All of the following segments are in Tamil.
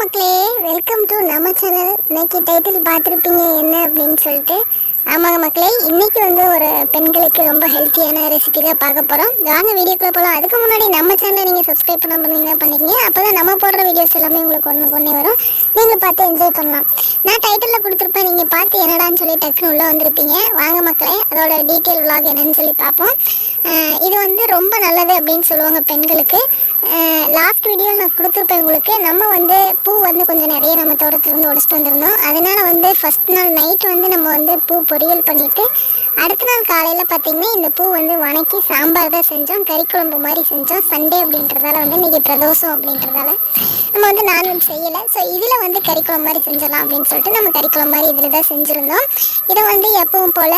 மக்களே வெல்கம் டு நம்ம சேனல் இன்னைக்கு டைட்டில் பார்த்துருப்பீங்க என்ன அப்படின்னு சொல்லிட்டு. ஆமாங்க மக்களே இன்னைக்கு வந்து ஒரு பெண்களுக்கு ரொம்ப ஹெல்த்தியான ரெசிபி தான் பார்க்க போகிறோம் வாங்க வீடியோக்குள்ள போகலாம் அதுக்கு முன்னாடி நம்ம சேனலை நீங்கள் சப்ஸ்கிரைப் பண்ண பண்ணீங்கன்னா பண்ணிக்கங்க. அப்போ தான் நம்ம போடுற வீடியோஸ் எல்லாமே உங்களுக்கு ஒன்று கொண்டு வரும். நீங்கள் பார்த்து என்ஜாய் பண்ணலாம். நான் டைட்டிலில் கொடுத்துருப்பேன். நீங்கள் பார்த்து என்னடான்னு சொல்லி டக்குன்னு உள்ளே வந்திருப்பீங்க. வாங்க மக்களே அதோட டீட்டெயில் விலாக் என்னன்னு சொல்லி பார்ப்போம். இது வந்து ரொம்ப நல்லது அப்படின்னு சொல்லுவாங்க பெண்களுக்கு. லாஸ்ட் வீடியோ நான் கொடுத்துருப்பேன் உங்களுக்கு. நம்ம வந்து பூ வந்து கொஞ்சம் நிறைய நம்ம தோட்டத்துலேருந்து உடச்சிட்டு வந்திருந்தோம். அதனால் வந்து ஃபஸ்ட் நாள் நைட் வந்து நம்ம வந்து பூ பொரியல் பண்ணிவிட்டு அடுத்த நாள் காலையில் பார்த்தீங்கன்னா இந்த பூ வந்து வணக்கி சாம்பார் தான் செஞ்சோம். கறி குழம்பு மாதிரி செஞ்சோம். சண்டே அப்படின்றதால வந்து இன்றைக்கி பிரதோஷம் அப்படின்றதால நம்ம வந்து நான்வெஜ் செய்யலை. ஸோ இதில் வந்து கறி குழம்பு மாதிரி செஞ்சிடலாம் அப்படின்னு சொல்லிட்டு நம்ம கறிக்குழம்பு மாதிரி இதில் தான் செஞ்சுருந்தோம். இதை வந்து எப்பவும் போல்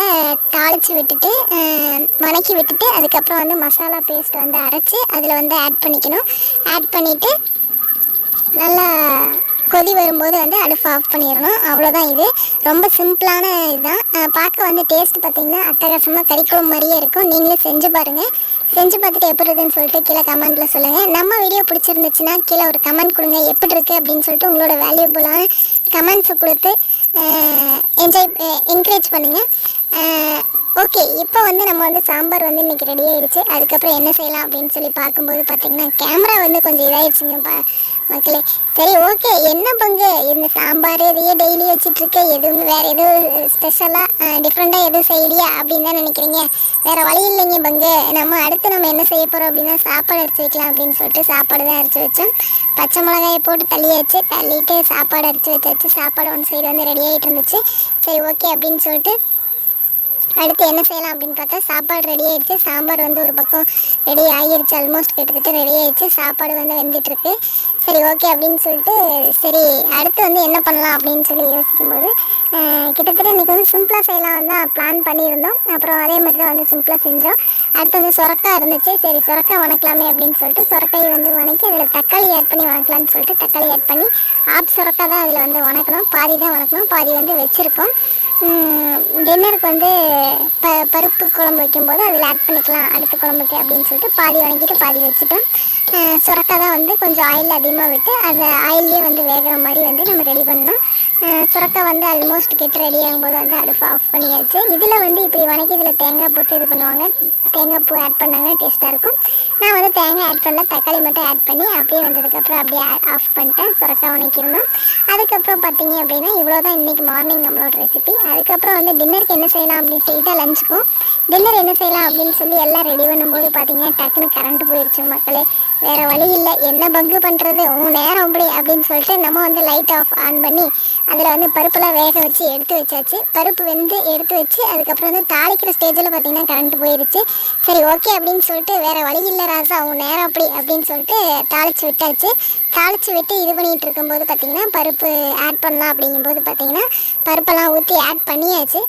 தாளித்து விட்டுட்டு அஹ், வணக்கி விட்டுட்டு அதுக்கப்புறம் வந்து மசாலா பேஸ்ட் வந்து அரைச்சி அதில் வந்து ஆட் பண்ணிக்கணும். ஆட் பண்ணிவிட்டு நல்லா கொதி வரும்போது வந்து அடுப்பு ஆஃப் பண்ணிடணும். அவ்வளோதான் இது. ரொம்ப சிம்பிளான இதுதான். பார்க்க வந்து டேஸ்ட் பார்த்தீங்கன்னா அட்டகாசமாக கறிக்குழம்பு மாதிரியே இருக்கும். நீங்களே செஞ்சு பாருங்கள் செஞ்சு பார்த்துட்டு எப்படி இருக்குதுன்னு சொல்லிட்டு கீழே கமெண்ட்டில் சொல்லுங்கள் நம்ம வீடியோ பிடிச்சிருந்துச்சுன்னா கீழே ஒரு கமெண்ட் கொடுங்க. எப்படி இருக்குது அப்படின்னு சொல்லிட்டு உங்களோட வேல்யூபுளான கமெண்ட்ஸை கொடுத்து என்ஜாய் என்கரேஜ் பண்ணுங்கள் ஓகே இப்போ வந்து நம்ம வந்து சாம்பார் வந்து இன்னைக்கு ரெடி ஆயிடுச்சு அதுக்கப்புறம் என்ன செய்யலாம் அப்படின்னு சொல்லி பார்க்கும்போது பார்த்தீங்கன்னா கேமரா வந்து கொஞ்சம் இதாயிடுச்சுங்க பா மக்களே. சரி ஓகே என்ன பங்கு? இந்த சாம்பார் இதையே டெய்லி வச்சிட்டு எதுவும் வேற எதுவும் ஸ்பெஷலாக டிஃப்ரெண்ட்டாக எதுவும் செய்யலையா அப்படின்னு தான் நினைக்கிறீங்க? வேற வழி இல்லைங்க பங்கு. நம்ம அடுத்து நம்ம என்ன செய்ய போகிறோம் அப்படின்னா சாப்பாடு அரைச்சி வைக்கலாம் அப்படின்னு சொல்லிட்டு சாப்பாடு தான் அரைச்சி வச்சோம். பச்சை மிளகாயை போட்டு தள்ளியாச்சு. தள்ளிட்டு சாப்பாடு அரைச்சி வச்சாச்சு. சாப்பாடு ஒன் சைடு வந்து ரெடி ஆகிட்டு இருந்துச்சு. சரி ஓகே அப்படின்னு சொல்லிட்டு அடுத்து என்ன செய்யலாம் அப்படின்னு பார்த்தா சாப்பாடு ரெடி ஆயிடுச்சு. சாம்பார் வந்து ஒரு பக்கம் ரெடி ஆகிடுச்சு ஆல்மோஸ்ட் கிட்டத்தட்ட ரெடி ஆயிடுச்சு. சாப்பாடு வந்து வெந்துட்டுருக்கு. சரி ஓகே அப்படின்னு சொல்லிட்டு சரி அடுத்து வந்து என்ன பண்ணலாம் அப்படின்னு சொல்லி யோசிக்கும்போது கிட்டத்தட்ட இன்னைக்கு வந்து சிம்பிளாக செய்யலாம் தான் பிளான் பண்ணியிருந்தோம். அப்புறம் அதே மாதிரி தான் வந்து சிம்பிளாக செஞ்சோம். அடுத்து வந்து சுரக்காய் இருந்துச்சு. சரி சுரக்காய் வணக்கலாமே அப்படின்னு சொல்லிட்டு சுரக்காயை வந்து வணக்கி அதில் தக்காளி ஆட் பண்ணி வணக்கலாம்னு சொல்லிட்டு தக்காளி ஆட் பண்ணி ஆப் சுரக்காய் தான் அதில் வந்து வணக்கணும். பாதி தான் வணக்கணும். பாதி வந்து வச்சுருக்கோம். டின்னருக்கு வந்து ப பருப்பு குழம்பு வைக்கும்போது அதில் ஆட் பண்ணிக்கலாம் அடுத்த குழம்புக்கு அப்படின்னு சொல்லிட்டு பாதி வணங்கிட்டு பாதி வச்சுட்டோம். சுரக்காய் தான் வந்து கொஞ்சம் ஆயில் அதிகமாக விட்டு அந்த ஆயிலே வந்து வேகிற மாதிரி வந்து நம்ம ரெடி பண்ணோம் அஹ் வந்து ஆல்மோஸ்ட் கெட் ரெடி ஆகும்போது வந்து அடுப்பு ஆஃப் பண்ணியாச்சு. இதில் வந்து இப்படி வணக்கி இதில் தேங்காய் போட்டு இது பண்ணுவாங்க. தேங்காய் பூ ஆட் பண்ணாங்க டேஸ்ட்டாக இருக்கும். நான் வந்து தேங்காய் ஆட் பண்ணல தக்காளி மட்டும் ஆட் பண்ணி அப்படியே வந்ததுக்கப்புறம் அப்படியே ஆஃப் பண்ணிட்டேன் சுரக்கா வணக்கியிருந்தோம். அதுக்கப்புறம் பார்த்தீங்க அப்படின்னா இவ்வளோ தான் இன்றைக்கி மார்னிங் நம்மளோட ரெசிபி அதுக்கப்புறம் வந்து டின்னருக்கு என்ன செய்யலாம் அப்படின்னு சொல்லிட்டு லஞ்சுக்கும் டின்னர் என்ன செய்யலாம் அப்படின்னு சொல்லி எல்லாம் ரெடி பண்ணும்போது பார்த்தீங்கன்னா டக்குன்னு கரண்ட் போயிடுச்சு மக்களே. வேறு வழி இல்லை. என்ன பங்கு பண்ணுறது உன் நேரம் அப்படி அப்படின்னு சொல்லிட்டு நம்ம வந்து லைட் ஆஃப் ஆன் பண்ணி அதில் வந்து பருப்பெல்லாம் வேக வச்சு எடுத்து வச்சாச்சு. பருப்பு வெந்து எடுத்து வச்சு அதுக்கப்புறம் வந்து தாளிக்கிற ஸ்டேஜில் பார்த்தீங்கன்னா கரண்ட் போயிடுச்சு சரி ஓகே அப்படின்னு சொல்லிட்டு வேறு வழி இல்லை ராசா அவங்க நேரம் அப்படி அப்படின்னு சொல்லிட்டு தாளித்து விட்டாச்சு. தாளித்து விட்டு இது பண்ணிகிட்டு இருக்கும்போது பார்த்தீங்கன்னா பருப்பு ஆட் பண்ணலாம் அப்படிங்கும்போது பார்த்தீங்கன்னா பருப்பெல்லாம் ஊற்றி ஆட் பண்ணியாச்சு.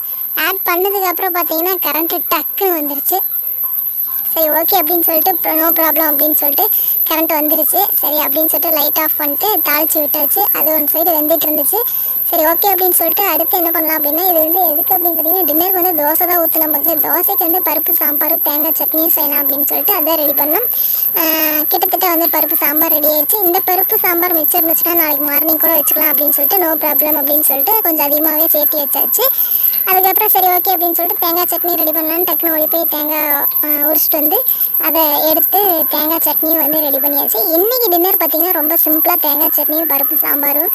ஆட் பண்ணதுக்கப்புறம் பார்த்தீங்கன்னா கரண்ட்டு டக்குன்னு வந்துருச்சு. சரி ஓகே அப்படின்னு சொல்லிட்டு நோ ப்ராப்ளம் அப்படின்னு சொல்லிட்டு கரண்ட் வந்துருச்சு. சரி அப்படின்னு சொல்லிட்டு லைட் ஆஃப் பண்ணிட்டு தாளித்து விட்டாச்சு. அது ஒன் சைடு வெந்துட்டு இருந்துச்சு. சரி ஓகே அப்படின்னு சொல்லிட்டு அடுத்து என்ன பண்ணலாம் அப்படின்னா இது வந்து எதுக்கு அப்படின்னு பார்த்தீங்கன்னா டின்னருக்கு வந்து தோசை தான் ஊற்றலாம் பார்த்து தோசைக்கு வந்து பருப்பு சாம்பார் தேங்காய் சட்னியும் செய்யலாம் அப்படின்னு சொல்லிட்டு அதான் ரெடி பண்ணோம் கிட்டத்தட்ட வந்து பருப்பு சாம்பார் ரெடி ஆயிடுச்சு. இந்த பருப்பு சாம்பார் மிச்சம் இருந்துச்சுன்னா நாளைக்கு மார்னிங் கூட வச்சுக்கலாம் அப்படின்னு சொல்லிட்டு நோ ப்ராப்ளம் அப்படின்னு சொல்லிட்டு கொஞ்சம் அதிகமாகவே சேர்த்து வச்சாச்சு. அதுக்கப்புறம் சரி ஓகே அப்படின்னு சொல்லிட்டு தேங்காய் சட்னி ரெடி பண்ணலான்னு டக்குனு ஓடி போய் தேங்காய் உரிச்சிட்டு வந்து அதை எடுத்து தேங்காய் சட்னியும் வந்து ரெடி பண்ணியாச்சு. இன்றைக்கி டின்னர் பார்த்திங்கன்னா ரொம்ப சிம்பிளாக தேங்காய் சட்னியும் பருப்பு சாம்பாரும்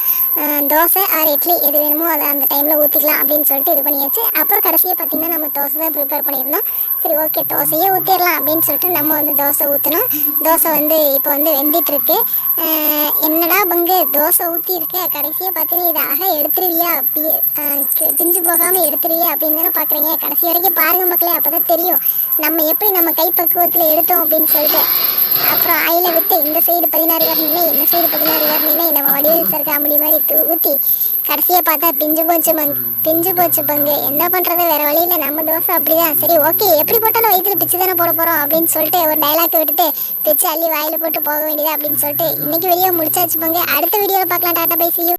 தோசை ஆர் இட்லி எது வேணுமோ அதை அந்த டைமில் ஊற்றிக்கலாம் அப்படின்னு சொல்லிட்டு இது பண்ணியாச்சு. அப்புறம் கடைசியாக பார்த்தீங்கன்னா நம்ம தோசை தான் ப்ரிப்பேர் பண்ணியிருந்தோம். சரி ஓகே தோசையே ஊற்றிடலாம் அப்படின்னு சொல்லிட்டு நம்ம வந்து தோசை ஊற்றணும் தோசை வந்து இப்போ வந்து வெந்துட்டுருக்கு. என்னடா பங்கு? தோசை ஊற்றிருக்கேன் கடைசியை கடைசியாக பார்த்தீங்கன்னா இதை அழகாக எடுத்துருவியா? பிஞ்சு போகாமல் எடுத்துருவியா அப்படின்னு தானே பார்க்குறீங்க கடைசி வரைக்கும் பாருங்கள் மக்களே அப்போ தான் தெரியும். நம்ம எப்படி நம்ம கைப்பக்குவத்தில் எடுத்தோம் அப்படின்னு சொல்லிட்டு. அப்புறம் ஆயில விட்டு இந்த சைடு பதினாறு வரணும்னா இந்த சைடு பதினாறு வரணும்னா நம்ம வடிவேல் சார் காமெடி மாதிரி ஊற்றி கடைசியாக பார்த்தா பிஞ்சு போச்சு மங் பிஞ்சு போச்சு பங்கு. என்ன பண்ணுறது வேற வழியில் நம்ம தோசை அப்படிதான். சரி ஓகே எப்படி போட்டாலும் வயிற்றுல பிச்சு தானே போட போகிறோம் அப்படின்னு சொல்லிட்டு ஒரு டைலாக் விட்டுட்டு பிச்சு அள்ளி வாயில் போட்டு போக வேண்டியது அப்படின்னு சொல்லிட்டு இன்னைக்கு வீடியோ முடிச்சாச்சு பங்கு. அடுத்த வீடியோவில் பார்க்கலாம். Tata bye see